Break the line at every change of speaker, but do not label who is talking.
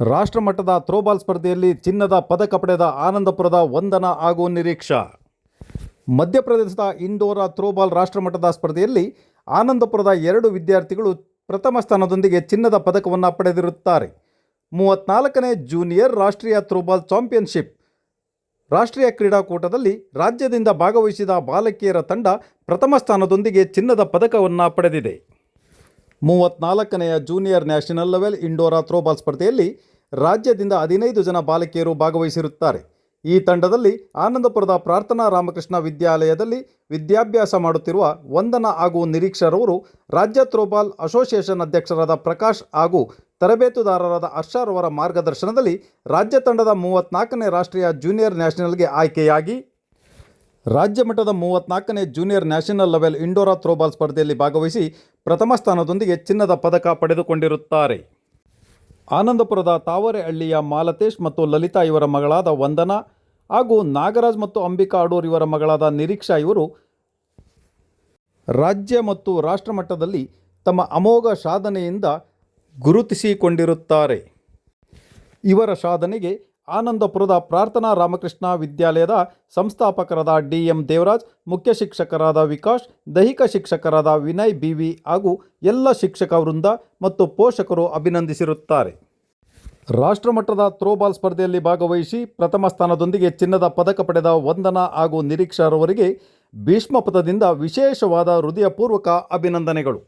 ರಾಷ್ಟ್ರಮಟ್ಟದ ಥ್ರೋಬಾಲ್ ಸ್ಪರ್ಧೆಯಲ್ಲಿ ಚಿನ್ನದ ಪದಕ ಪಡೆದ ಆನಂದಪುರದ ವಂದನ ಹಾಗೂ ನಿರೀಕ್ಷಾ. ಮಧ್ಯಪ್ರದೇಶದ ಇಂದೋರ ಥ್ರೋಬಾಲ್ ರಾಷ್ಟ್ರಮಟ್ಟದ ಸ್ಪರ್ಧೆಯಲ್ಲಿ ಆನಂದಪುರದ ಎರಡು ವಿದ್ಯಾರ್ಥಿಗಳು ಪ್ರಥಮ ಸ್ಥಾನದೊಂದಿಗೆ ಚಿನ್ನದ ಪದಕವನ್ನು ಪಡೆದಿರುತ್ತಾರೆ. ಮೂವತ್ನಾಲ್ಕನೇ ಜೂನಿಯರ್ ರಾಷ್ಟ್ರೀಯ ಥ್ರೋಬಾಲ್ ಚಾಂಪಿಯನ್ಶಿಪ್. ರಾಷ್ಟ್ರೀಯ ಕ್ರೀಡಾಕೂಟದಲ್ಲಿ ರಾಜ್ಯದಿಂದ ಭಾಗವಹಿಸಿದ ಬಾಲಕಿಯರ ತಂಡ ಪ್ರಥಮ ಸ್ಥಾನದೊಂದಿಗೆ ಚಿನ್ನದ ಪದಕವನ್ನು ಪಡೆದಿದೆ. ಮೂವತ್ನಾಲ್ಕನೆಯ ಜೂನಿಯರ್ ನ್ಯಾಷನಲ್ ಲೆವೆಲ್ ಇಂಡೋರಾ ಥ್ರೋಬಾಲ್ ಸ್ಪರ್ಧೆಯಲ್ಲಿ ರಾಜ್ಯದಿಂದ ಹದಿನೈದು ಜನ ಬಾಲಕಿಯರು ಭಾಗವಹಿಸಿರುತ್ತಾರೆ. ಈ ತಂಡದಲ್ಲಿ ಆನಂದಪುರದ ಪ್ರಾರ್ಥನಾ ರಾಮಕೃಷ್ಣ ವಿದ್ಯಾಲಯದಲ್ಲಿ ವಿದ್ಯಾಭ್ಯಾಸ ಮಾಡುತ್ತಿರುವ ವಂದನ ಹಾಗೂ ನಿರೀಕ್ಷರವರು ರಾಜ್ಯ ಥ್ರೋಬಾಲ್ ಅಸೋಸಿಯೇಷನ್ ಅಧ್ಯಕ್ಷರಾದ ಪ್ರಕಾಶ್ ಹಾಗೂ ತರಬೇತುದಾರರಾದ ಹರ್ಷರವರ ಮಾರ್ಗದರ್ಶನದಲ್ಲಿ ರಾಜ್ಯ ತಂಡದ ಮೂವತ್ನಾಲ್ಕನೇ ರಾಷ್ಟ್ರೀಯ ಜೂನಿಯರ್ ನ್ಯಾಷನಲ್ಗೆ ಆಯ್ಕೆಯಾಗಿ ರಾಜ್ಯ ಮಟ್ಟದ ಮೂವತ್ನಾಲ್ಕನೇ ಜೂನಿಯರ್ ನ್ಯಾಷನಲ್ ಲೆವೆಲ್ ಇಂಡೋರಾ ಥ್ರೋಬಾಲ್ ಸ್ಪರ್ಧೆಯಲ್ಲಿ ಭಾಗವಹಿಸಿ ಪ್ರಥಮ ಸ್ಥಾನದೊಂದಿಗೆ ಚಿನ್ನದ ಪದಕ ಪಡೆದುಕೊಂಡಿರುತ್ತಾರೆ. ಆನಂದಪುರದ ತಾವರೆಹಳ್ಳಿಯ ಮಾಲತೇಶ್ ಮತ್ತು ಲಲಿತಾ ಇವರ ಮಗಳಾದ ವಂದನಾ ಹಾಗೂ ನಾಗರಾಜ್ ಮತ್ತು ಅಂಬಿಕಾ ಅಡೂರ್ ಇವರ ಮಗಳಾದ ನಿರೀಕ್ಷಾ ಇವರು ರಾಜ್ಯ ಮತ್ತು ರಾಷ್ಟ್ರಮಟ್ಟದಲ್ಲಿ ತಮ್ಮ ಅಮೋಘ ಸಾಧನೆಯಿಂದ ಗುರುತಿಸಿಕೊಂಡಿರುತ್ತಾರೆ. ಇವರ ಸಾಧನೆಗೆ ಆನಂದಪುರದ ಪ್ರಾರ್ಥನಾ ರಾಮಕೃಷ್ಣ ವಿದ್ಯಾಲಯದ ಸಂಸ್ಥಾಪಕರಾದ ಡಿ ಎಂ ದೇವರಾಜ್, ಮುಖ್ಯ ಶಿಕ್ಷಕರಾದ ವಿಕಾಶ್, ದೈಹಿಕ ಶಿಕ್ಷಕರಾದ ವಿನಯ್ ಬಿ ವಿ ಹಾಗೂ ಎಲ್ಲ ಶಿಕ್ಷಕ ವೃಂದ ಮತ್ತು ಪೋಷಕರು ಅಭಿನಂದಿಸಿರುತ್ತಾರೆ. ರಾಷ್ಟ್ರಮಟ್ಟದ ಥ್ರೋಬಾಲ್ ಸ್ಪರ್ಧೆಯಲ್ಲಿ ಭಾಗವಹಿಸಿ ಪ್ರಥಮ ಸ್ಥಾನದೊಂದಿಗೆ ಚಿನ್ನದ ಪದಕ ಪಡೆದ ವಂದನಾ ಹಾಗೂ ನಿರೀಕ್ಷರವರಿಗೆ ಭೀಷ್ಮ ಪಥದಿಂದ ವಿಶೇಷವಾದ ಹೃದಯಪೂರ್ವಕ ಅಭಿನಂದನೆಗಳು.